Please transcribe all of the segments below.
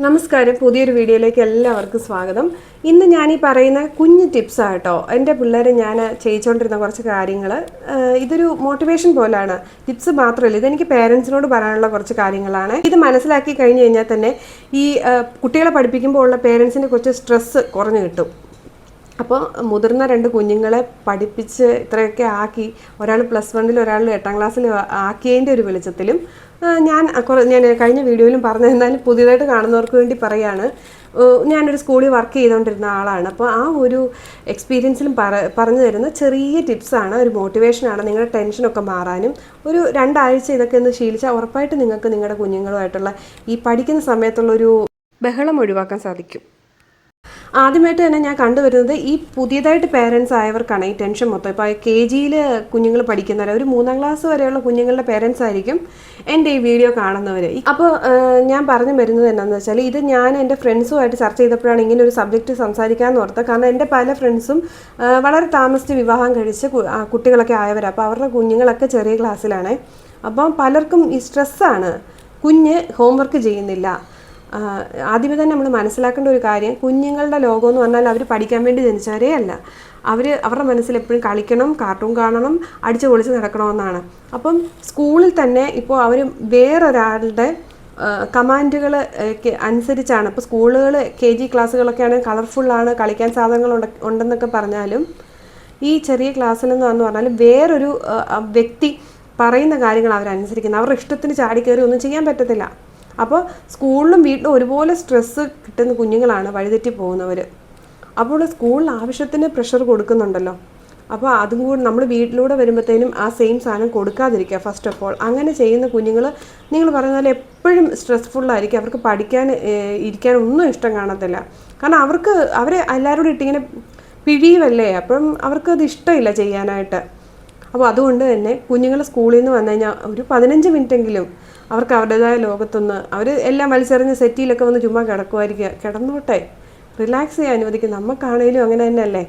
നമസ്കാരം. പുതിയൊരു വീഡിയോയിലേക്ക് എല്ലാവർക്കും സ്വാഗതം. ഇന്ന് ഞാൻ ഈ പറയുന്ന കുഞ്ഞ് ടിപ്സ് ആട്ടോ. എന്റെ പിള്ളേരെ ഞാൻ ചെയ്യിച്ചുകൊണ്ടിരുന്ന കുറച്ച് കാര്യങ്ങൾ ഇതൊരു മോട്ടിവേഷൻ പോലാണ്. ടിപ്സ് മാത്രമല്ല ഇതെനിക്ക് പേരൻസിനോട് പറയാനുള്ള കുറച്ച് കാര്യങ്ങളാണ്. ഇത് മനസ്സിലാക്കി കഴിഞ്ഞ് കഴിഞ്ഞാൽ തന്നെ ഈ കുട്ടികളെ പഠിപ്പിക്കുമ്പോൾ ഉള്ള പേരൻസിന്റെ കുറച്ച് സ്ട്രെസ്സ് കുറഞ്ഞു കിട്ടും. അപ്പോൾ മുതിർന്ന രണ്ട് കുഞ്ഞുങ്ങളെ പഠിപ്പിച്ച് ഇത്രയൊക്കെ ആക്കി ഒരാൾ പ്ലസ് വണ്ണിൽ ഒരാൾ എട്ടാം ക്ലാസ്സിൽ ആക്കിയതിന്റെ ഒരു വെളിച്ചത്തിലും ഞാൻ ഞാൻ കഴിഞ്ഞ വീഡിയോയിലും പറഞ്ഞു പുതിയതായിട്ട് കാണുന്നവർക്ക് വേണ്ടി പറയാണ്. ഞാനൊരു സ്കൂളിൽ വർക്ക് ചെയ്തുകൊണ്ടിരുന്ന ആളാണ്. അപ്പോൾ ആ ഒരു എക്സ്പീരിയൻസിലും പറ പറഞ്ഞു തരുന്ന ചെറിയ ടിപ്സാണ് ഒരു മോട്ടിവേഷനാണ് നിങ്ങളുടെ ടെൻഷനൊക്കെ മാറാനും. ഒരു രണ്ടാഴ്ച ഇതൊക്കെ ഒന്ന് ശീലിച്ചാൽ ഉറപ്പായിട്ട് നിങ്ങൾക്ക് നിങ്ങളുടെ കുഞ്ഞുങ്ങളുമായിട്ടുള്ള ഈ പഠിക്കുന്ന സമയത്തുള്ളൊരു ബഹളം ഒഴിവാക്കാൻ സാധിക്കും. ആദ്യമായിട്ട് തന്നെ ഞാൻ കണ്ടുവരുന്നത് ഈ പുതിയതായിട്ട് പേരൻസ് ആയവർക്കാണ് ഈ ടെൻഷൻ മൊത്തം. ഇപ്പോൾ കെ ജിയിൽ കുഞ്ഞുങ്ങൾ പഠിക്കുന്നവർ ഒരു മൂന്നാം ക്ലാസ് വരെയുള്ള കുഞ്ഞുങ്ങളുടെ പേരൻസ് ആയിരിക്കും എന്റെ ഈ വീഡിയോ കാണുന്നവർ അപ്പോൾ ഞാൻ പറഞ്ഞു വരുന്നത് എന്താണെന്ന് വെച്ചാൽ ഇത് ഞാൻ എന്റെ ഫ്രണ്ട്സുമായിട്ട് ചർച്ച ചെയ്തപ്പോഴാണ് ഇങ്ങനെ ഒരു സബ്ജക്റ്റ് സംസാരിക്കാമെന്ന് ഓർത്തത്. കാരണം എന്റെ പല ഫ്രണ്ട്സും വളരെ താമസിച്ച് വിവാഹം കഴിച്ച് കുട്ടികളൊക്കെ ആയവരാണ് അപ്പോൾ അവരുടെ കുഞ്ഞുങ്ങളൊക്കെ ചെറിയ ക്ലാസ്സിലാണ് അപ്പം പലർക്കും ഈ സ്ട്രെസ്സാണ് കുഞ്ഞ് ഹോംവർക്ക് ചെയ്യുന്നില്ല. ആദ്യമേ തന്നെ നമ്മൾ മനസ്സിലാക്കേണ്ട ഒരു കാര്യം കുഞ്ഞുങ്ങളുടെ ലോകം എന്ന് പറഞ്ഞാൽ അവർ പഠിക്കാൻ വേണ്ടി ജനിച്ചവരേ അല്ല. അവർ അവരുടെ മനസ്സിൽ എപ്പോഴും കളിക്കണം കാർട്ടൂൺ കാണണം അടിച്ചു പൊളിച്ച് നടക്കണമെന്നാണ്. അപ്പം സ്കൂളിൽ തന്നെ ഇപ്പോൾ അവർ വേറൊരാളുടെ കമാൻഡുകൾ അനുസരിച്ചാണ്. ഇപ്പോൾ സ്കൂളുകൾ കെ ജി ക്ലാസ്സുകളൊക്കെ ആണെങ്കിൽ കളർഫുള്ളാണ് കളിക്കാൻ സാധനങ്ങൾ ഉണ്ടെന്നൊക്കെ പറഞ്ഞാലും ഈ ചെറിയ ക്ലാസ്സിലെന്ന് പറഞ്ഞാൽ വേറൊരു വ്യക്തി പറയുന്ന കാര്യങ്ങൾ അവരനുസരിക്കുന്നത് അവരുടെ ഇഷ്ടത്തിന് ചാടിക്കയറി കയറി ഒന്നും ചെയ്യാൻ പറ്റത്തില്ല. അപ്പോൾ സ്കൂളിലും വീട്ടിലും ഒരുപോലെ സ്ട്രെസ്സ് കിട്ടുന്ന കുഞ്ഞുങ്ങളാണ് വഴിതെറ്റി പോകുന്നവർ അപ്പോൾ സ്കൂളിൽ ആവശ്യത്തിന് പ്രഷർ കൊടുക്കുന്നുണ്ടല്ലോ. അപ്പോൾ അതും കൂടി നമ്മൾ വീട്ടിലൂടെ വരുമ്പോഴത്തേനും ആ സെയിം സാധനം കൊടുക്കാതിരിക്കുക ഫസ്റ്റ് ഓഫ് ഓൾ അങ്ങനെ ചെയ്യുന്ന കുഞ്ഞുങ്ങൾ നിങ്ങൾ പറയുന്ന പോലെ എപ്പോഴും സ്ട്രെസ്ഫുള്ളായിരിക്കും അവർക്ക് പഠിക്കാൻ ഇരിക്കാൻ ഒന്നും ഇഷ്ടം കാണത്തില്ല. കാരണം അവർക്ക് അവരെ എല്ലാവരോടും ഇട്ടിങ്ങനെ പിഴിയുമല്ലേ അപ്പം അത് ഇഷ്ടമില്ല ചെയ്യാനായിട്ട്. അപ്പോൾ അതുകൊണ്ട് തന്നെ കുഞ്ഞുങ്ങൾ സ്കൂളിൽ നിന്ന് വന്നു കഴിഞ്ഞാൽ ഒരു പതിനഞ്ച് മിനിറ്റെങ്കിലും അവർക്ക് അവരുടേതായ ലോകത്തൊന്ന് അവർ എല്ലാം വലിച്ചെറിഞ്ഞ് സെറ്റിയിലൊക്കെ വന്ന് ചുമ്മാ കിടക്കുമായിരിക്കുക കിടന്നോട്ടെ. റിലാക്സ് ചെയ്യാൻ അനുവദിക്കും. നമുക്കാണേലും അങ്ങനെ തന്നെയല്ലേ?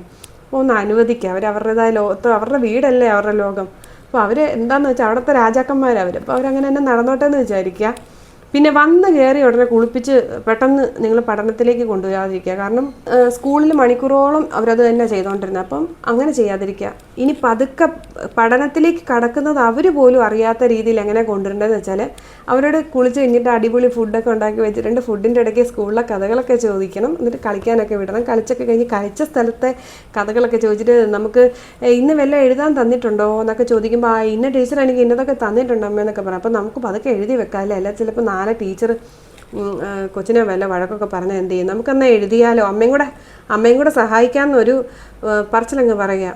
ഒന്ന് അനുവദിക്കുക അവർ അവരുടേതായ ലോകത്ത് അവരുടെ വീടല്ലേ അവരുടെ ലോകം. അപ്പോൾ അവർ എന്താണെന്ന് വെച്ചാൽ അവിടുത്തെ രാജാക്കന്മാരവർ അപ്പോൾ അവരങ്ങനെ തന്നെ നടന്നോട്ടെ എന്ന് വിചാരിക്കുക. പിന്നെ വന്ന് കയറി ഉടനെ കുളിപ്പിച്ച് പെട്ടെന്ന് നിങ്ങൾ പഠനത്തിലേക്ക് കൊണ്ടുപോകാതിരിക്കുക കാരണം സ്കൂളിൽ മണിക്കൂറോളം അവരത് തന്നെ ചെയ്തുകൊണ്ടിരുന്നത് അപ്പം അങ്ങനെ ചെയ്യാതിരിക്കുക. ഇനി പതുക്കെ പഠനത്തിലേക്ക് കടക്കുന്നത് അവർ പോലും അറിയാത്ത രീതിയിൽ എങ്ങനെ കൊണ്ടുവരേണ്ടതെന്ന് വെച്ചാൽ അവരോട് കുളിച്ച് കഴിഞ്ഞിട്ട് അടിപൊളി ഫുഡൊക്കെ ഉണ്ടാക്കി വെച്ചിട്ടുണ്ട്. ഫുഡിന്റെ ഇടയ്ക്ക് സ്കൂളിലെ കഥകളൊക്കെ ചോദിക്കണം. എന്നിട്ട് കളിക്കാനൊക്കെ വിടണം. കളിച്ചൊക്കെ കഴിഞ്ഞ് കഴിച്ച സ്ഥലത്തെ കഥകളൊക്കെ ചോദിച്ചിട്ട് നമുക്ക് "ഏ, ഇന്ന് വല്ലതും എഴുതാൻ തന്നിട്ടുണ്ടോ? എന്നൊക്കെ ചോദിക്കുമ്പോൾ ആ ഇന്ന ടീച്ചർ എനിക്ക് ഇന്നതൊക്കെ തന്നിട്ടുണ്ടോ? എന്നൊക്കെ പറയാം. അപ്പോൾ നമുക്ക് പതുക്കെ എഴുതി വെക്കാം അല്ലേ? അല്ല ചിലപ്പോൾ നാളെ ടീച്ചർ കൊച്ചിനെ വല്ല വഴക്കൊക്കെ പറഞ്ഞാൽ എന്ത് ചെയ്യും? നമുക്കെന്നാൽ എഴുതിയാലോ? അമ്മയും കൂടെ അമ്മയും കൂടെ സഹായിക്കാമെന്നൊരു പറച്ചിലങ്ങ് പറയുക.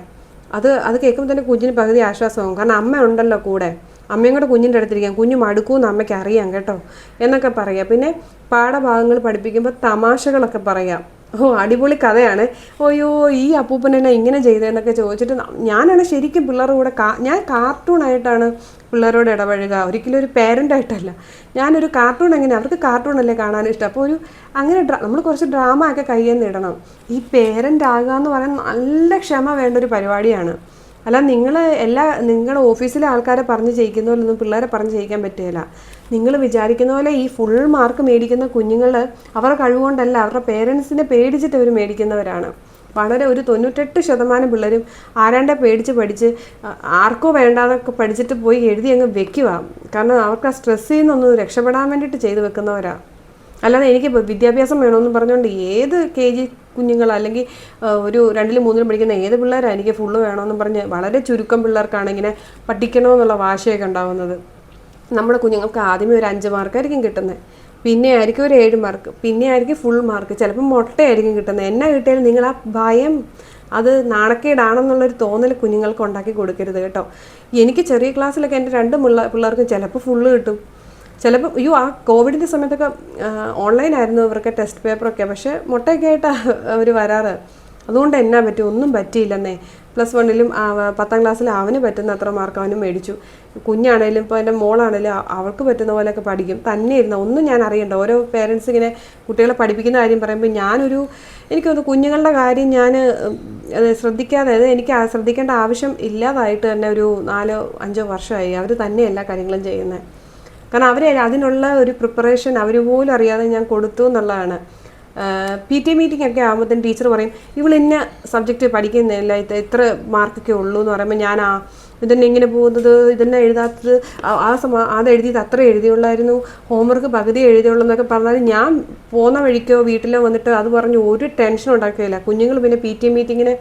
അത് അത് കേൾക്കുമ്പോൾ തന്നെ കുഞ്ഞിന് പകുതി ആശ്വാസമാകും കാരണം അമ്മ ഉണ്ടല്ലോ കൂടെ. അമ്മയും കൂടെ കുഞ്ഞിന്റെ അടുത്തിരിക്കാം കുഞ്ഞ് മടുക്കൂന്ന് അമ്മയ്ക്ക് അറിയാം കേട്ടോ. എന്നൊക്കെ പറയാം പിന്നെ പാഠഭാഗങ്ങൾ പഠിപ്പിക്കുമ്പോൾ തമാശകളൊക്കെ പറയാം ഓ അടിപൊളി കഥയാണ്. ഓയോ ഈ അപ്പൂപ്പൻ എന്നെ ഇങ്ങനെ ചെയ്തതെന്നൊക്കെ ചോദിച്ചിട്ട് ഞാനാണ് ശരിക്കും പിള്ളേരുടെ കൂടെ കാ ഞാൻ കാർട്ടൂണായിട്ടാണ് പിള്ളേരോട് ഇടപഴകുക. ഒരിക്കലും ഒരു പേരന്റായിട്ടല്ല ഞാനൊരു കാർട്ടൂൺ എങ്ങനെ അവർക്ക് കാർട്ടൂൺ അല്ലേ കാണാൻ ഇഷ്ടം. അപ്പോൾ ഒരു അങ്ങനെ നമ്മൾ കുറച്ച് ഡ്രാമ ഒക്കെ കയ്യിൽ നിന്ന് ഇടണം. ഈ പേരന്റ് ആകുക എന്ന് പറയാൻ നല്ല ക്ഷമ വേണ്ട ഒരു പരിപാടിയാണ്. അല്ല നിങ്ങൾ എല്ലാ നിങ്ങളുടെ ഓഫീസിലെ ആൾക്കാരെ പറഞ്ഞ് ചെയ്യിക്കുന്ന പോലെ ഒന്നും പിള്ളേരെ പറഞ്ഞ് ചെയ്യിക്കാൻ പറ്റുകയില്ല. നിങ്ങൾ വിചാരിക്കുന്ന പോലെ ഈ ഫുൾ മാർക്ക് മേടിക്കുന്ന കുഞ്ഞുങ്ങൾ അവരുടെ കഴിവുകൊണ്ടല്ല അവരുടെ പേരൻസിനെ പേടിച്ചിട്ട് അവർ മേടിക്കുന്നവരാണ്. വളരെ ഒരു തൊണ്ണൂറ്റെട്ട് ശതമാനം പിള്ളേരും ആരാണ്ടെ പേടിച്ച് പഠിച്ച് ആർക്കോ വേണ്ടാതൊക്കെ പഠിച്ചിട്ട് പോയി എഴുതി അങ്ങ് വെക്കുക. കാരണം അവർക്ക് ആ സ്ട്രെസ്സിൽ നിന്നൊന്ന് രക്ഷപ്പെടാൻ വേണ്ടിയിട്ട് ചെയ്തു വെക്കുന്നവരാണ് അല്ലാതെ എനിക്ക് വിദ്യാഭ്യാസം വേണമെന്ന് പറഞ്ഞുകൊണ്ട് ഏത് കെ ജി കുഞ്ഞുങ്ങൾ അല്ലെങ്കിൽ ഒരു രണ്ടിലും മൂന്നിലും പഠിക്കുന്ന ഏത് പിള്ളേരാണ് എനിക്ക് ഫുള്ള് വേണമെന്ന് പറഞ്ഞ് വളരെ ചുരുക്കം പിള്ളേർക്കാണ് ഇങ്ങനെ പഠിക്കണമെന്നുള്ള വാശയൊക്കെ ഉണ്ടാവുന്നത്. നമ്മുടെ കുഞ്ഞുങ്ങൾക്ക് ആദ്യമേ ഒരു അഞ്ച് മാർക്കായിരിക്കും കിട്ടുന്നത് പിന്നെ ആയിരിക്കും ഒരു ഏഴ് മാർക്ക്. പിന്നെ ആയിരിക്കും ഫുൾ മാർക്ക്. ചിലപ്പോൾ മുട്ടയായിരിക്കും കിട്ടുന്നത് എന്നാ കിട്ടിയാലും നിങ്ങൾ ആ ഭയം അത് നാണക്കേടാണെന്നുള്ളൊരു തോന്നൽ കുഞ്ഞുങ്ങൾക്ക് ഉണ്ടാക്കി കൊടുക്കരുത് കേട്ടോ. എനിക്ക് ചെറിയ ക്ലാസ്സിലൊക്കെ എന്റെ രണ്ട് പിള്ള പിള്ളേർക്കും ചിലപ്പോൾ ഫുള്ള് കിട്ടും. ചിലപ്പോൾ അയ്യോ ആ കോവിഡിന്റെ സമയത്തൊക്കെ ഓൺലൈനായിരുന്നു ഇവർക്ക് ടെസ്റ്റ് പേപ്പറൊക്കെ പക്ഷേ മുട്ടയൊക്കെ ആയിട്ടാണ് അവർ വരാറ്. അതുകൊണ്ട് എന്നാ പറ്റും? ഒന്നും പറ്റിയില്ലെന്നേ. പ്ലസ് വണ്ണിലും പത്താം ക്ലാസ്സിൽ അവന് പറ്റുന്ന അത്ര മാർക്ക് അവനും മേടിച്ചു. കുഞ്ഞാണേലും ഇപ്പോൾ എന്റെ മോളാണേലും അവൾക്ക് പറ്റുന്ന പോലെയൊക്കെ പഠിക്കും. തന്നെ ഇരുന്ന ഒന്നും ഞാൻ അറിയണ്ട. ഓരോ പേരൻസ് ഇങ്ങനെ കുട്ടികളെ പഠിപ്പിക്കുന്ന കാര്യം പറയുമ്പോൾ ഞാനൊരു എനിക്കൊന്ന് കുഞ്ഞുങ്ങളുടെ കാര്യം ഞാൻ ശ്രദ്ധിക്കാതെ അതായത് എനിക്ക് ശ്രദ്ധിക്കേണ്ട ആവശ്യം ഇല്ലാതായിട്ട് തന്നെ ഒരു നാലോ അഞ്ചോ വർഷമായി. അവർ തന്നെ എല്ലാ കാര്യങ്ങളും ചെയ്യുന്നത് കാരണം അവരെ അതിനുള്ള ഒരു പ്രിപ്പറേഷൻ അവർ പോലും അറിയാതെ ഞാൻ കൊടുത്തു എന്നുള്ളതാണ്. പി ടി മീറ്റിംഗ് ഒക്കെ ആകുമ്പോഴത്തേന് ടീച്ചർ പറയും ഇവൾ ഇന്ന സബ്ജക്റ്റ് പഠിക്കുന്നില്ല ഇത് എത്ര മാർക്കൊക്കെ ഉള്ളൂ എന്ന് പറയുമ്പോൾ ഞാൻ ആ ഇതന്നെ ഇങ്ങനെ പോകുന്നത് ഇതന്നെ എഴുതാത്തത് ആ- ആ സമ അത് എഴുതിയത് അത്ര എഴുതിയുള്ളായിരുന്നു ഹോംവർക്ക് പകുതി എഴുതിയുള്ളൂ എന്നൊക്കെ പറഞ്ഞാൽ ഞാൻ പോകുന്ന വഴിക്കോ വീട്ടിലോ വന്നിട്ട് അത് പറഞ്ഞ് ഒരു ടെൻഷൻ ഉണ്ടാക്കുകയില്ല. കുഞ്ഞുങ്ങൾ പിന്നെ പി ടി മീറ്റിങ്ങിന്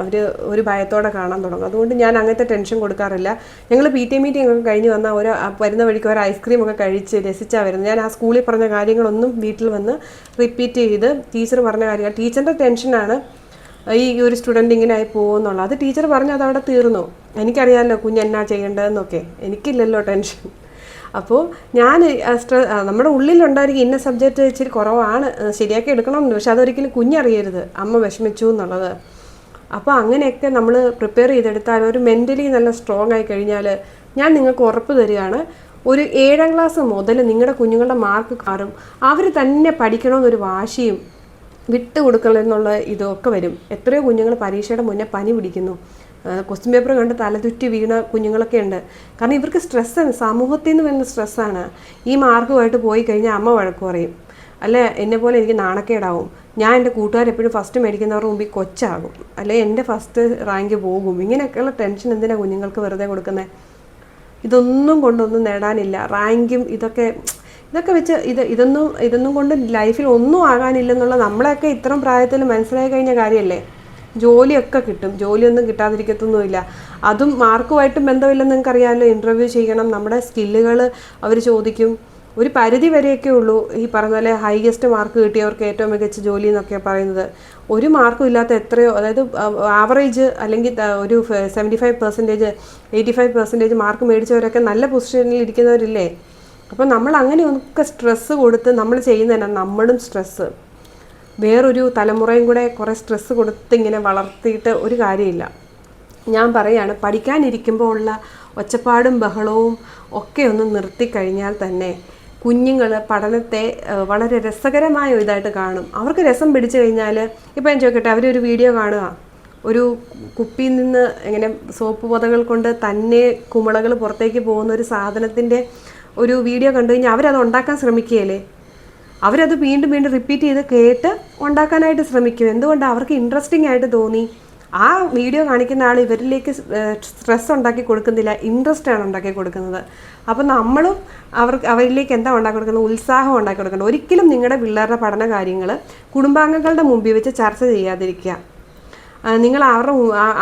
അവർ ഒരു ഭയത്തോടെ കാണാൻ തുടങ്ങും. അതുകൊണ്ട് ഞാൻ അങ്ങനത്തെ ടെൻഷൻ കൊടുക്കാറില്ല. ഞങ്ങൾ പി ടി മീറ്റിംഗ് ഒക്കെ കഴിഞ്ഞ് വന്നാൽ ഒരു വരുന്ന വഴിക്ക് ഒരു ഐസ്ക്രീം ഒക്കെ കഴിച്ച് രസിച്ചാൽ വരുന്നത്. ഞാൻ ആ സ്കൂളിൽ പറഞ്ഞ കാര്യങ്ങളൊന്നും വീട്ടിൽ വന്ന് റിപ്പീറ്റ് ചെയ്ത് ടീച്ചർ പറഞ്ഞ കാര്യങ്ങൾ ടീച്ചറിന്റെ ടെൻഷനാണ് ഈ ഒരു സ്റ്റുഡന്റ് ഇങ്ങനെ ആയി പോകുന്നുള്ളത്. അത് ടീച്ചർ പറഞ്ഞു അത് അവിടെ തീർന്നു. എനിക്കറിയാമല്ലോ കുഞ്ഞ് എന്നാ ചെയ്യേണ്ടതെന്നൊക്കെ. എനിക്കില്ലല്ലോ ടെൻഷൻ അപ്പോൾ ഞാൻ നമ്മുടെ ഉള്ളിലുണ്ടായിരിക്കും ഇന്ന സബ്ജക്റ്റ് ഇച്ചിരി കുറവാണ് ശരിയാക്കി എടുക്കണം പക്ഷെ അതൊരിക്കലും കുഞ്ഞറിയരുത് അമ്മ വിഷമിച്ചു എന്നുള്ളത്. അപ്പോൾ അങ്ങനെയൊക്കെ നമ്മൾ പ്രിപ്പയർ ചെയ്തെടുത്താൽ ഒരു മെന്റലി നല്ല സ്ട്രോങ് ആയി കഴിഞ്ഞാൽ ഞാൻ നിങ്ങൾക്ക് ഉറപ്പ് തരികയാണ്. ഒരു ഏഴാം ക്ലാസ് മുതൽ നിങ്ങളുടെ കുഞ്ഞുങ്ങളുടെ മാർക്ക് കാറും അവർ തന്നെ പഠിക്കണമെന്നൊരു വാശിയും വിട്ട് കൊടുക്കലെന്നുള്ള ഇതൊക്കെ വരും. എത്രയോ കുഞ്ഞുങ്ങൾ പരീക്ഷയുടെ മുന്നേ പനി പിടിക്കുന്നു. ക്വസ്റ്റ്യൻ പേപ്പർ കണ്ട് തലതുറ്റി വീണ കുഞ്ഞുങ്ങളൊക്കെ ഉണ്ട്. കാരണം ഇവർക്ക് സ്ട്രെസ്സാണ് സമൂഹത്തിൽ നിന്ന് വരുന്ന സ്ട്രെസ്സാണ് ഈ മാർക്കുമായിട്ട് പോയി കഴിഞ്ഞാൽ അമ്മ വഴക്ക് പറയും. അല്ലേ? എന്നെ പോലെ എനിക്ക് നാണക്കേടാവും. ഞാൻ എന്റെ കൂട്ടുകാരെപ്പോഴും ഫസ്റ്റ് മേടിക്കുന്നവരുടെ മുമ്പിൽ കൊച്ചാകും. അല്ലെ എന്റെ ഫസ്റ്റ് റാങ്ക് പോകും. ഇങ്ങനെയൊക്കെയുള്ള ടെൻഷൻ എന്തിനാണ് കുഞ്ഞുങ്ങൾക്ക് വെറുതെ കൊടുക്കുന്നത് ഇതൊന്നും കൊണ്ടൊന്നും നേടാനില്ല. റാങ്കും ഇതൊക്കെ ഇതൊക്കെ വെച്ച് ഇത് ഇതൊന്നും ഇതൊന്നും കൊണ്ട് ലൈഫിൽ ഒന്നും ആകാനില്ലെന്നുള്ള നമ്മളെയൊക്കെ ഇത്രയും പ്രായത്തിൽ മനസ്സിലായി കഴിഞ്ഞ കാര്യമല്ലേ? ജോലിയൊക്കെ കിട്ടും. ജോലിയൊന്നും കിട്ടാതിരിക്കത്തൊന്നുമില്ല. അതും മാർക്കുമായിട്ടും ബന്ധമില്ലെന്ന് നിങ്ങൾക്കറിയാമല്ലോ. ഇന്റർവ്യൂ ചെയ്യണം. നമ്മുടെ സ്കില്ലുകൾ അവർ ചോദിക്കും. ഒരു പരിധി വരെയൊക്കെ ഉള്ളൂ ഈ പറഞ്ഞ പോലെ ഹൈയസ്റ്റ് മാർക്ക് കിട്ടിയവർക്ക് ഏറ്റവും മികച്ച ജോലി എന്നൊക്കെ പറയുന്നത്. ഒരു മാർക്കും ഇല്ലാത്ത എത്രയോ അതായത് ആവറേജ് അല്ലെങ്കിൽ ഒരു seventy five percentage eighty five percentage mark മേടിച്ചവരൊക്കെ നല്ല പൊസിഷനിൽ ഇരിക്കുന്നവരില്ലേ? അപ്പോൾ നമ്മൾ അങ്ങനെയൊക്കെ സ്ട്രെസ്സ് കൊടുത്ത് നമ്മൾ ചെയ്യുന്നതന്നെ നമ്മളും സ്ട്രെസ്സ് വേറൊരു തലമുറയും കൂടെ കുറേ സ്ട്രെസ്സ് കൊടുത്ത് ഇങ്ങനെ വളർത്തിയിട്ട് ഒരു കാര്യമില്ല. ഞാൻ പറയാണ് പഠിക്കാനിരിക്കുമ്പോൾ ഉള്ള ഒച്ചപ്പാടും ബഹളവും ഒക്കെ ഒന്ന് നിർത്തിക്കഴിഞ്ഞാൽ തന്നെ കുഞ്ഞുങ്ങൾ പഠനത്തെ വളരെ രസകരമായ ഇതായിട്ട് കാണും. അവർക്ക് രസം പിടിച്ചു കഴിഞ്ഞാൽ ഇപ്പം ഞാൻ ചോദിക്കട്ടെ അവരൊരു വീഡിയോ കാണുക. ഒരു കുപ്പിയിൽ നിന്ന് ഇങ്ങനെ സോപ്പ് പൊതകൾ കൊണ്ട് തന്നെ കുമിളകൾ പുറത്തേക്ക് പോകുന്ന ഒരു സാധനത്തിന്റെ ഒരു വീഡിയോ കണ്ടു കഴിഞ്ഞാൽ അവരത് ഉണ്ടാക്കാൻ ശ്രമിക്കുകയല്ലേ? അവരത് വീണ്ടും വീണ്ടും റിപ്പീറ്റ് ചെയ്ത് കേട്ട് ഉണ്ടാക്കാനായിട്ട് ശ്രമിക്കും. എന്തുകൊണ്ട്? അവർക്ക് ഇൻട്രസ്റ്റിംഗ് ആയിട്ട് തോന്നി. ആ വീഡിയോ കാണിക്കുന്ന ആൾ ഇവരിലേക്ക് സ്ട്രെസ് ഉണ്ടാക്കി കൊടുക്കുന്നില്ല ഇൻട്രസ്റ്റ് ആണ് ഉണ്ടാക്കി കൊടുക്കുന്നത്. അപ്പോൾ നമ്മളും അവർക്ക് അവരിലേക്ക് എന്താ ഉണ്ടാക്കി കൊടുക്കുന്നത്? ഉത്സാഹം ഉണ്ടാക്കി കൊടുക്കണം ഒരിക്കലും നിങ്ങളുടെ പിള്ളേരുടെ പഠന കാര്യങ്ങൾ കുടുംബാംഗങ്ങളുടെ മുമ്പിൽ വെച്ച് ചർച്ച ചെയ്യാതിരിക്കുക. നിങ്ങൾ അവരുടെ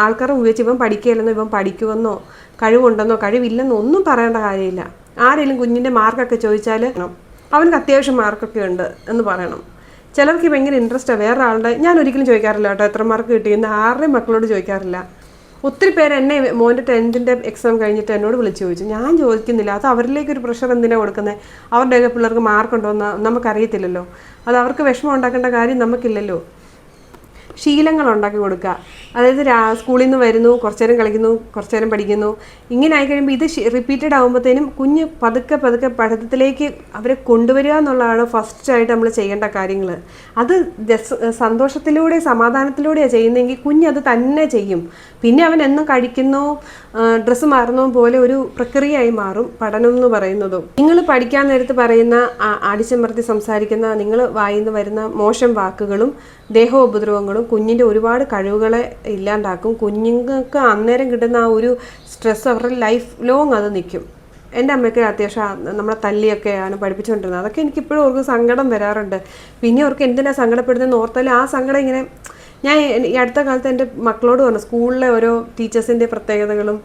ആൾക്കാരെ മുമ്പിൽ വെച്ച് ഇവൻ പഠിക്കുകയല്ലെന്നോ ഇവൻ പഠിക്കുമെന്നോ കഴിവുണ്ടെന്നോ കഴിവില്ലെന്നോ ഒന്നും പറയേണ്ട കാര്യമില്ല. ആരെങ്കിലും കുഞ്ഞിന്റെ മാർക്കൊക്കെ ചോദിച്ചാൽ അവനക്ക് അത്യാവശ്യം മാർക്കൊക്കെ ഉണ്ട് എന്ന് പറയണം. ചിലർക്ക് ഭയങ്കര ഇൻട്രസ്റ്റാണ് വേറെ ആളുടെ ഞാൻ ഒരിക്കലും ചോദിക്കാറില്ല കേട്ടോ എത്ര മാർക്ക് കിട്ടി കിട്ടിയെന്ന്. ആരുടെയും മക്കളോട് ചോദിക്കാറില്ല. ഒത്തിരി പേര് എന്നെ മോന്റെ ടെൻത്തിന്റെ എക്സാം കഴിഞ്ഞിട്ട് എന്നോട് വിളിച്ച് ചോദിച്ചു. ഞാൻ ചോദിക്കുന്നില്ല. അത് അവരിലേക്ക് ഒരു പ്രഷർ എന്തിനാണ് കൊടുക്കുന്നത് അവരുടെയൊക്കെ പിള്ളേർക്ക് മാർക്കുണ്ടോ എന്ന് നമുക്കറിയത്തില്ലല്ലോ. അത് അവർക്ക് വിഷമം ഉണ്ടാക്കേണ്ട കാര്യം നമുക്കില്ലല്ലോ. ശീലങ്ങൾ ഉണ്ടാക്കി കൊടുക്കുക. അതായത് സ്കൂളിൽ നിന്ന് വരുന്നു കുറച്ച് നേരം കളിക്കുന്നു കുറച്ച് നേരം പഠിക്കുന്നു. ഇങ്ങനെ ആയി കഴിയുമ്പോൾ ഇത് റിപ്പീറ്റഡ് ആകുമ്പോഴത്തേനും കുഞ്ഞ് പതുക്കെ പതുക്കെ പഠിത്തത്തിലേക്ക് അവരെ കൊണ്ടുവരിക എന്നുള്ളതാണ് ഫസ്റ്റായിട്ട് നമ്മൾ ചെയ്യേണ്ട കാര്യങ്ങൾ അത് സന്തോഷത്തിലൂടെ സമാധാനത്തിലൂടെയാണ് ചെയ്യുന്നതെങ്കിൽ കുഞ്ഞ് അത് തന്നെ ചെയ്യും. പിന്നെ അവൻ എന്നും കഴിക്കുന്നു ഡ്രസ്സ് മാറുന്നതും പോലെ ഒരു പ്രക്രിയയായി മാറും പഠനം എന്ന് പറയുന്നതും. നിങ്ങൾ പഠിക്കാൻ നേരത്ത് പറയുന്ന അടിച്ചമർത്തി സംസാരിക്കുന്ന നിങ്ങൾ വായിന്ന് വരുന്ന മോശം വാക്കുകളും ദേഹോപദ്രവങ്ങളും കുഞ്ഞിന്റെ ഒരുപാട് കഴിവുകളെ ഇല്ലാണ്ടാക്കും. കുഞ്ഞുങ്ങൾക്ക് അന്നേരം കിട്ടുന്ന ആ ഒരു സ്ട്രെസ് അവരുടെ ലൈഫ് ലോങ് അത് നിൽക്കും. എന്റെ അമ്മയ്ക്ക് അത്യാവശ്യം നമ്മളെ തല്ലിയൊക്കെയാണ് പഠിപ്പിച്ചുകൊണ്ടിരുന്നത്. അതൊക്കെ എനിക്കിപ്പോഴും അവർക്ക് സങ്കടം വരാറുണ്ട്. പിന്നെ അവർക്ക് എന്തിനാണ് സങ്കടപ്പെടുന്നതെന്ന് ഓർത്താൽ ആ സങ്കടം ഇങ്ങനെ ഞാൻ ഈ അടുത്ത കാലത്ത് എന്റെ മക്കളോട് പറഞ്ഞു സ്കൂളിലെ ഓരോ ടീച്ചേഴ്സിന്റെ പ്രത്യേകതകളും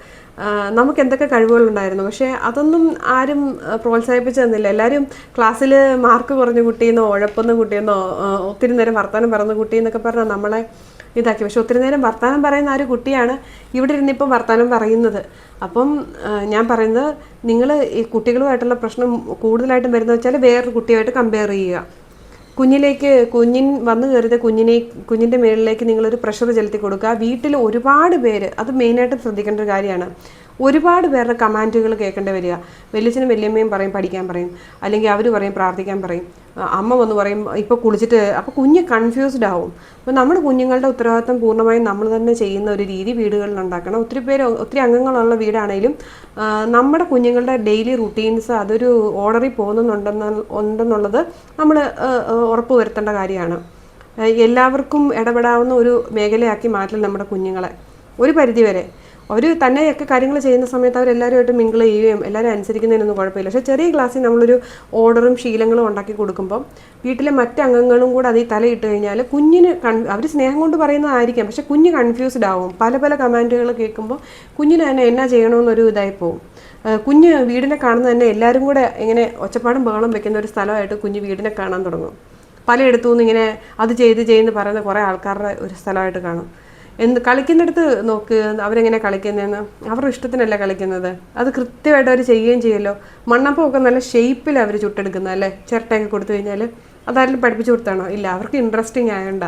നമുക്ക് എന്തൊക്കെ കഴിവുകളുണ്ടായിരുന്നു? പക്ഷേ അതൊന്നും ആരും പ്രോത്സാഹിപ്പിച്ചു തന്നില്ല. എല്ലാവരും ക്ലാസ്സിൽ മാർക്ക് കുറഞ്ഞ കുട്ടിയെന്നോ ഉഴപ്പുന്ന കുട്ടിയെന്നോ ഒത്തിരി നേരം വർത്തമാനം പറയുന്ന കുട്ടിയെന്നൊക്കെ പറഞ്ഞാൽ നമ്മളെ ഇതാക്കി. പക്ഷെ ഒത്തിരി നേരം വർത്തമാനം പറയുന്ന ആ ഒരു കുട്ടിയാണ് ഇവിടെ ഇരുന്നിപ്പം വർത്തമാനം പറയുന്നത്. അപ്പം ഞാൻ പറയുന്നത് നിങ്ങൾ ഈ കുട്ടികളുമായിട്ടുള്ള പ്രശ്നം കൂടുതലായിട്ടും വരുന്നത് വെച്ചാൽ വേറൊരു കുട്ടിയായിട്ട് കമ്പയർ ചെയ്യുക. കുഞ്ഞിലേക്ക് കുഞ്ഞിൻ വന്നു കയറിയത് കുഞ്ഞിനെ കുഞ്ഞിന്റെ മേളിലേക്ക് നിങ്ങളൊരു പ്രഷർ ചെലുത്തി കൊടുക്കുക. വീട്ടിൽ ഒരുപാട് പേര് അത് മെയിനായിട്ട് ശ്രദ്ധിക്കേണ്ട ഒരു കാര്യമാണ്. ഒരുപാട് പേരുടെ കമാൻഡുകൾ കേൾക്കേണ്ടി വരിക. വലിയച്ഛനും വലിയമ്മയും പറയും പഠിക്കാൻ പറയും അല്ലെങ്കിൽ അവർ പറയും പ്രാർത്ഥിക്കാൻ പറയും. അമ്മ വന്ന് പറയും ഇപ്പോൾ കുളിച്ചിട്ട് അപ്പോൾ കുഞ്ഞ് കൺഫ്യൂസ്ഡ് ആവും. അപ്പോൾ നമ്മുടെ കുഞ്ഞുങ്ങളുടെ ഉത്തരവാദിത്തം പൂർണമായും നമ്മൾ തന്നെ ചെയ്യുന്ന ഒരു രീതി വീടുകളിൽ ഉണ്ടാക്കണം. ഒത്തിരി പേര് ഒത്തിരി അംഗങ്ങളുള്ള വീടാണെങ്കിലും നമ്മുടെ കുഞ്ഞുങ്ങളുടെ ഡെയിലി റുട്ടീൻസ് അതൊരു ഓർഡറിൽ പോകുന്നുണ്ടെന്ന് ഉണ്ടെന്നുള്ളത് നമ്മൾ ഉറപ്പ് വരുത്തേണ്ട കാര്യമാണ്. എല്ലാവർക്കും ഇടപെടാവുന്ന ഒരു മേഖലയാക്കി മാറ്റൽ നമ്മുടെ കുഞ്ഞുങ്ങളെ. ഒരു പരിധിവരെ. അവർ തന്നെയൊക്കെ കാര്യങ്ങൾ ചെയ്യുന്ന സമയത്ത് അവരെല്ലാവരുമായിട്ട് മിങ്കിൾ ചെയ്യുകയും എല്ലാവരും അനുസരിക്കുന്നതിനൊന്നും കുഴപ്പമില്ല. പക്ഷേ ചെറിയ ക്ലാസ്സിൽ നമ്മളൊരു ഓർഡറും ശീലങ്ങളും ഉണ്ടാക്കി കൊടുക്കുമ്പം വീട്ടിലെ മറ്റ് അംഗങ്ങളും കൂടെ അതിൽ തലയിട്ട് കഴിഞ്ഞാൽ കുഞ്ഞിന് കൺ അവർ സ്നേഹം കൊണ്ട് പറയുന്നതായിരിക്കാം. പക്ഷെ കുഞ്ഞ് കൺഫ്യൂസ്ഡ് ആവും. പല പല കമാൻഡുകൾ കേൾക്കുമ്പോൾ കുഞ്ഞിന് തന്നെ എന്നാ ചെയ്യണമെന്നൊരു ഇതായി പോകും കുഞ്ഞ് വീടിനെ കാണുന്ന തന്നെ എല്ലാവരും കൂടെ ഇങ്ങനെ ഒച്ചപ്പാടും ബഹളം വെക്കുന്ന ഒരു സ്ഥലമായിട്ട് കുഞ്ഞ് വീടിനെ കാണാൻ തുടങ്ങും. പലയിടത്തു നിന്ന് ഇങ്ങനെ അത് ചെയ്ത് ചെയ്യുന്നു പറയുന്ന കുറേ ആൾക്കാരുടെ ഒരു സ്ഥലമായിട്ട് കാണും. എന്ത് കളിക്കുന്നിടത്ത് നോക്ക് അവരെങ്ങനെ കളിക്കുന്നതെന്ന് അവരുടെ ഇഷ്ടത്തിനല്ല കളിക്കുന്നത്. അത് കൃത്യമായിട്ട് അവർ ചെയ്യുകയും ചെയ്യുമല്ലോ. മണ്ണപ്പമൊക്കെ നല്ല ഷേപ്പിൽ അവർ ചുട്ടെടുക്കുന്നത് അല്ലേ? ചിരട്ടയൊക്കെ കൊടുത്തു കഴിഞ്ഞാൽ അതാരെങ്കിലും പഠിപ്പിച്ചു കൊടുത്താണോ? ഇല്ല അവർക്ക് ഇൻട്രസ്റ്റിംഗ് ആയണ്ട.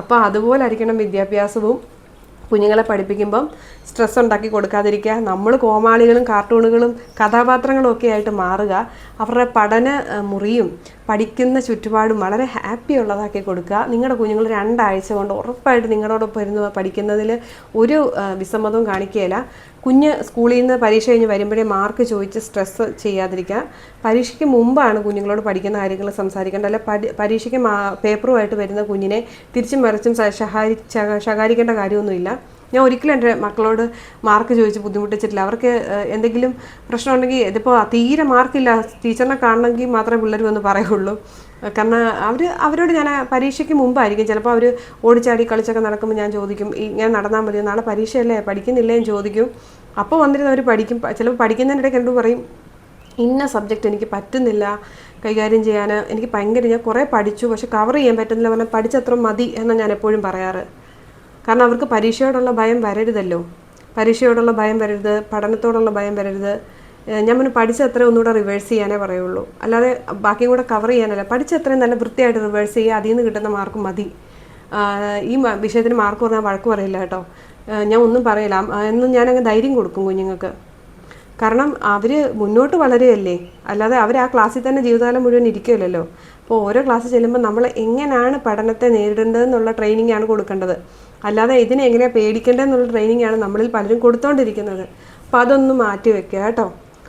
അപ്പോൾ അതുപോലെ ആയിരിക്കണം വിദ്യാഭ്യാസവും. കുഞ്ഞുങ്ങളെ പഠിപ്പിക്കുമ്പം സ്ട്രെസ് ഉണ്ടാക്കി കൊടുക്കാതിരിക്കുക. നമ്മൾ കോമാളികളും കാർട്ടൂണുകളും കഥാപാത്രങ്ങളും ഒക്കെ ആയിട്ട് മാറുക. അവരുടെ പഠന മുറിയും പഠിക്കുന്ന ചുറ്റുപാടും വളരെ ഹാപ്പി ഉള്ളതാക്കി കൊടുക്കുക. നിങ്ങളുടെ കുഞ്ഞുങ്ങൾ രണ്ടാഴ്ച കൊണ്ട് ഉറപ്പായിട്ട് നിങ്ങളോടൊപ്പം ഇരുന്ന് പഠിക്കുന്നതിൽ ഒരു വിസമ്മതവും കാണിക്കുകയില്ല. കുഞ്ഞ് സ്കൂളിൽ നിന്ന് പരീക്ഷ കഴിഞ്ഞ് വരുമ്പോഴേ മാർക്ക് ചോദിച്ച് സ്ട്രെസ് ചെയ്യാതിരിക്കുക. പരീക്ഷയ്ക്ക് മുമ്പാണ് കുഞ്ഞുങ്ങളോട് പഠിക്കുന്ന കാര്യങ്ങൾ സംസാരിക്കേണ്ടത്. അല്ല പഠി പരീക്ഷയ്ക്ക് മാ പേപ്പറുമായിട്ട് വരുന്ന കുഞ്ഞിനെ തിരിച്ചും മറിച്ചും സഹായി ശകാരിക്കേണ്ട കാര്യമൊന്നുമില്ല. ഞാൻ ഒരിക്കലും എന്റെ മക്കളോട് മാർക്ക് ചോദിച്ച് ബുദ്ധിമുട്ടിച്ചിട്ടില്ല. അവർക്ക് എന്തെങ്കിലും പ്രശ്നമുണ്ടെങ്കിൽ ഇതിപ്പോൾ തീരെ മാർക്കില്ല. ടീച്ചറിനെ കാണണമെങ്കിൽ മാത്രമേ പിള്ളേർ വന്ന് പറയുള്ളൂ. കാരണം അവർ അവരോട് ഞാൻ പരീക്ഷയ്ക്ക് മുമ്പായിരിക്കും. ചിലപ്പോൾ അവർ ഓടിച്ചാടി കളിച്ചൊക്കെ നടക്കുമ്പോൾ ഞാൻ ചോദിക്കും ഞാൻ നടന്നാൽ മതിയോ? നാളെ പരീക്ഷയല്ലേ? പഠിക്കുന്നില്ലേ? എന്ന് ചോദിക്കും. അപ്പോൾ വന്നിരുന്ന് അവർ പഠിക്കും. ചിലപ്പോൾ പഠിക്കുന്നതിനിടയ്ക്ക് എന്നോട് പറയും ഇന്ന സബ്ജക്റ്റ് എനിക്ക് പറ്റുന്നില്ല. കൈകാര്യം ചെയ്യാൻ എനിക്ക് ഭയങ്കര ഞാൻ കുറേ പഠിച്ചു. പക്ഷെ കവർ ചെയ്യാൻ പറ്റുന്നില്ല. പറഞ്ഞാൽ പഠിച്ചത്ര മതി എന്ന് ഞാൻ എപ്പോഴും പറയാറ്. കാരണം അവർക്ക് പരീക്ഷയോടുള്ള ഭയം വരരുതല്ലോ. പരീക്ഷയോടുള്ള ഭയം വരരുത്. പഠനത്തോടുള്ള ഭയം വരരുത്. ഞാൻ പിന്നെ പഠിച്ച അത്ര ഒന്നുകൂടെ റിവേഴ്സ് ചെയ്യാനേ പറയുള്ളൂ. അല്ലാതെ ബാക്കി കൂടെ കവർ ചെയ്യാനല്ല. പഠിച്ച അത്രയും നല്ല വൃത്തിയായിട്ട് റിവേഴ്സ് ചെയ്യുക അതിൽ നിന്ന് കിട്ടുന്ന മാർക്ക് മതി. ഈ വിഷയത്തിന് മാർക്ക് പറഞ്ഞാൽ വഴക്ക് പറയില്ല കേട്ടോ. ഞാൻ ഒന്നും പറയില്ല. എന്നും ഞാനങ്ങ് ധൈര്യം കൊടുക്കും കുഞ്ഞുങ്ങൾക്ക്. കാരണം അവർ മുന്നോട്ട് വളരുകയല്ലേ. അല്ലാതെ അവർ ആ ക്ലാസ്സിൽ തന്നെ ജീവിതകാലം മുഴുവൻ ഇരിക്കുമല്ലോ അപ്പോൾ ഓരോ ക്ലാസ് ചെല്ലുമ്പോൾ നമ്മൾ എങ്ങനെയാണ് പഠനത്തെ നേരിടേണ്ടതെന്നുള്ള ട്രെയിനിങ് ആണ് കൊടുക്കേണ്ടത്. അല്ലാതെ ഇതിനെ എങ്ങനെയാണ് പേടിക്കേണ്ടതെന്നുള്ള ട്രെയിനിങ് ആണ് നമ്മളിൽ പലരും കൊടുത്തോണ്ടിരിക്കുന്നത്. അപ്പോൾ അതൊന്ന് മാറ്റി വെക്കുക കേട്ടോ.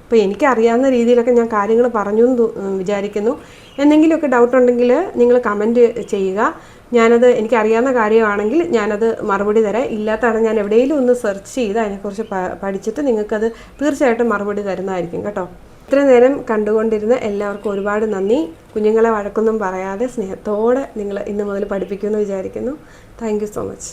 അപ്പോൾ എനിക്കറിയാവുന്ന രീതിയിലൊക്കെ ഞാൻ കാര്യങ്ങൾ പറഞ്ഞു എന്ന് വിചാരിക്കുന്നു. എന്തെങ്കിലുമൊക്കെ ഡൗട്ട് ഉണ്ടെങ്കിൽ നിങ്ങൾ കമന്റ് ചെയ്യുക. ഞാനത് എനിക്കറിയാവുന്ന കാര്യമാണെങ്കിൽ ഞാനത് മറുപടി തരാം. ഇല്ലാത്തതാണ് ഞാൻ എവിടെയെങ്കിലും ഒന്ന് സെർച്ച് ചെയ്ത് അതിനെക്കുറിച്ച് പഠിച്ചിട്ട് നിങ്ങൾക്കത് തീർച്ചയായിട്ടും മറുപടി തരുന്നതായിരിക്കും കേട്ടോ. ഇത്ര നേരം കണ്ടുകൊണ്ടിരുന്ന എല്ലാവർക്കും ഒരുപാട് നന്ദി. കുഞ്ഞുങ്ങളെ വഴക്കൊന്നും പറയാതെ സ്നേഹത്തോടെ നിങ്ങൾ ഇന്ന് മുതൽ പഠിപ്പിക്കുമെന്ന് വിചാരിക്കുന്നു. Thank so much